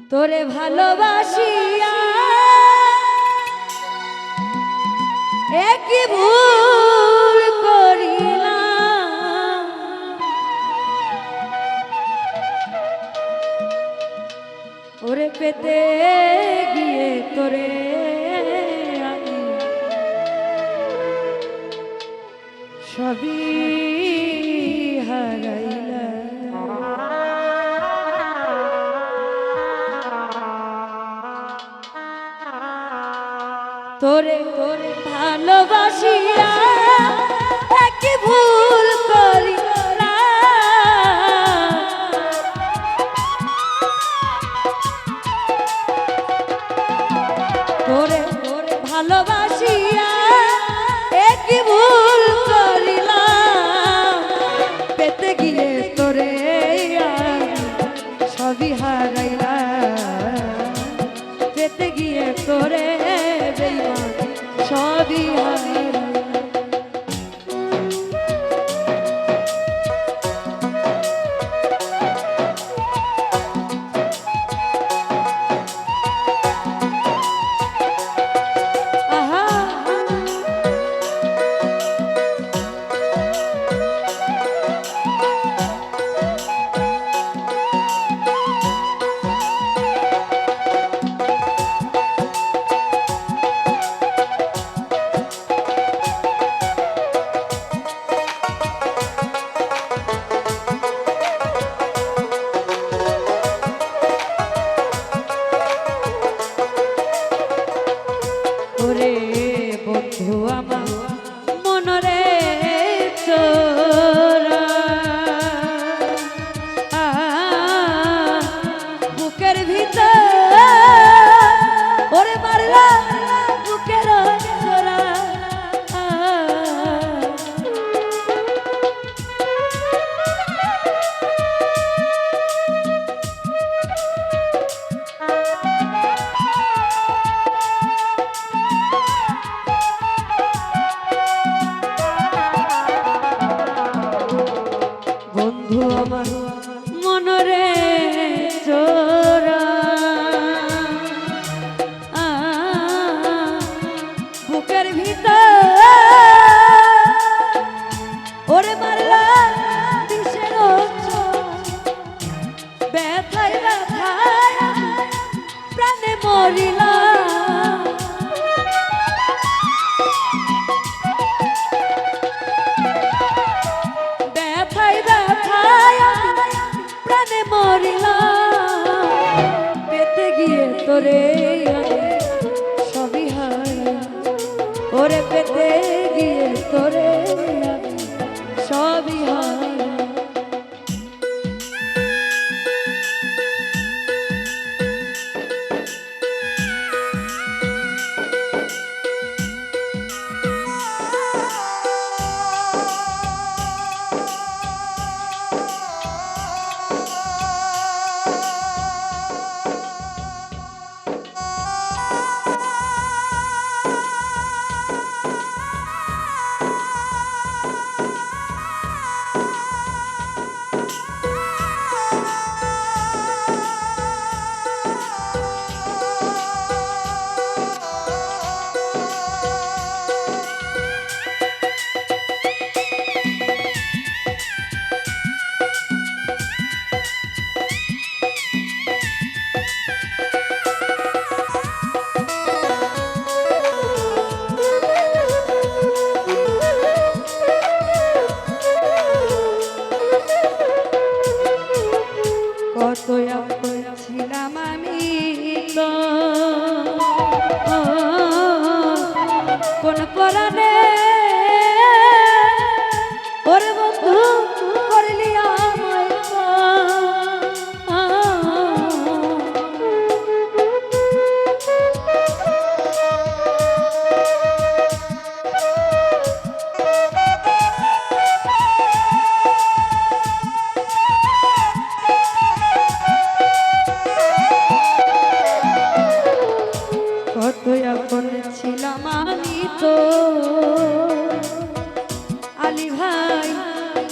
তোরে ভালোবাসিয়া একই ভুল করিলাম। ওরে পেতে গিয়ে তোরে সবই হারা 心呀、啊。ওরে সবিহার ওরে পেতে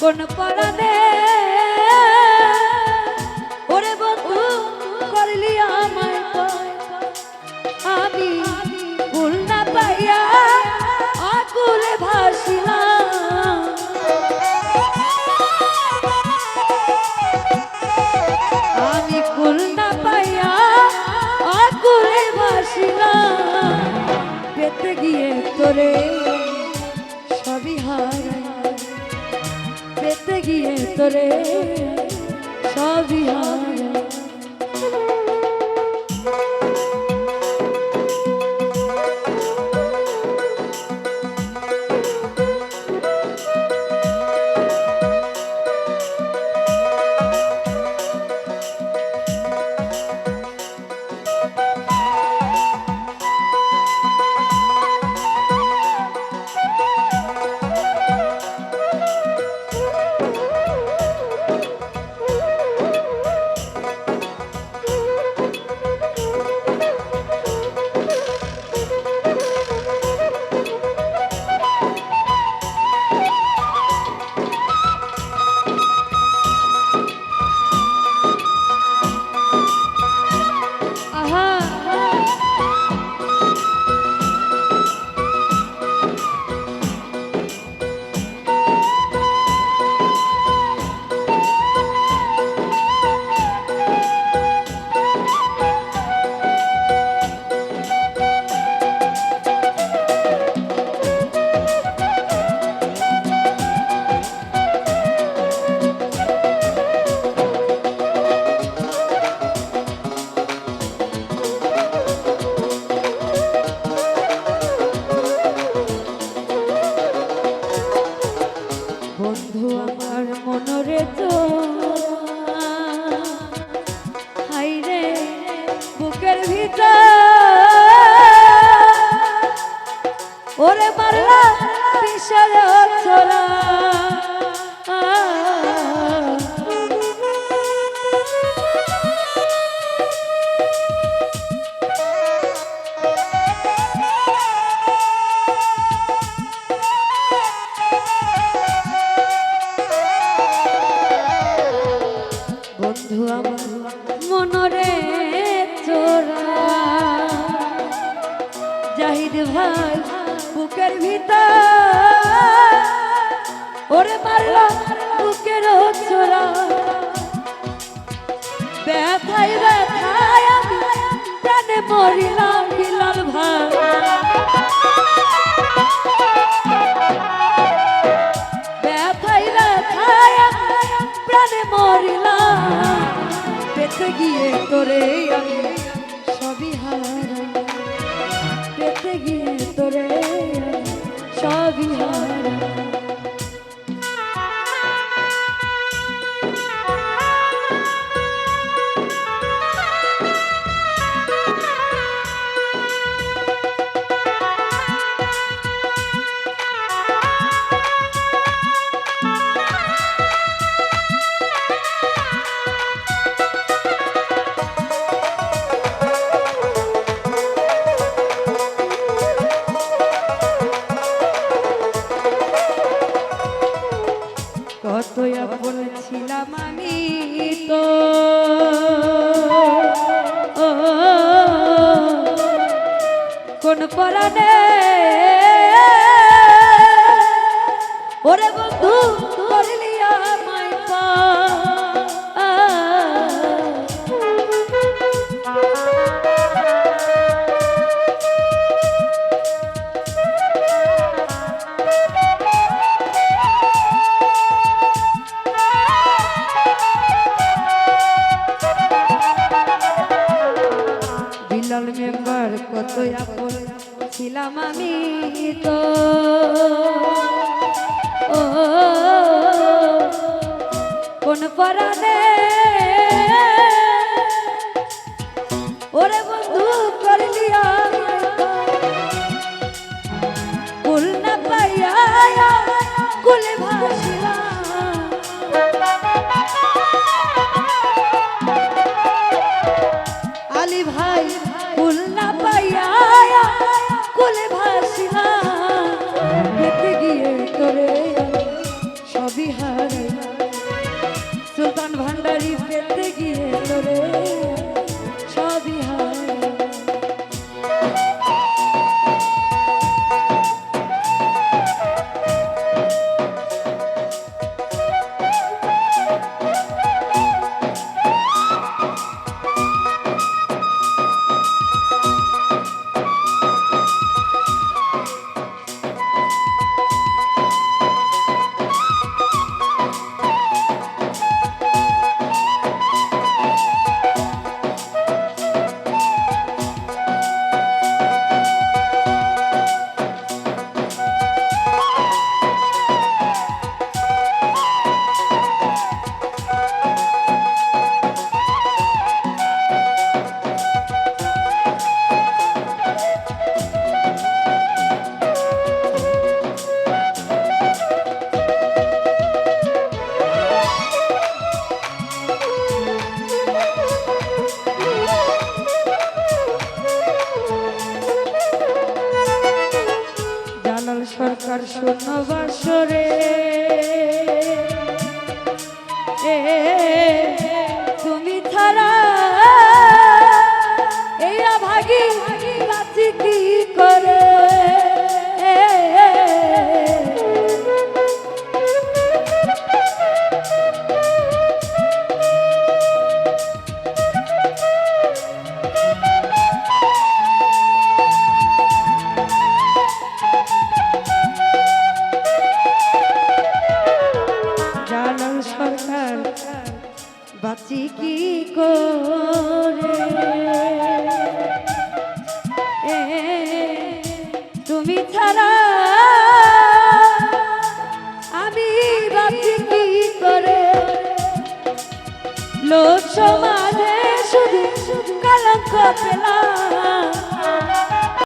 কোন পরানে ওরে বন্ধু, করলি আমায় আমি ভুল না পাইয়া আকুলে ভাসিলাম। আমি ভুল না পাইয়া আকুলে ভাসিলাম। পেতে গিয়ে তোরে তোরে সবই হারাই জাহিদ ভাই, বুকের ভিতর। ওরে মারলা বুকের চোরা ব্যথায় ব্যথায় প্রাণে মরিলাম বিলাল ভাই। ব্যথায় পেতে গিয়ে তোরে আমি কত আপন ছিলাম আমি তো। কোন পরাণে ওরে বন্ধু কোন আর বাঁচি কি করে? তুমি ছাড়া আমি বাঁচি কি করে? লোক সমাজে শুধু কলঙ্ক পেলাম।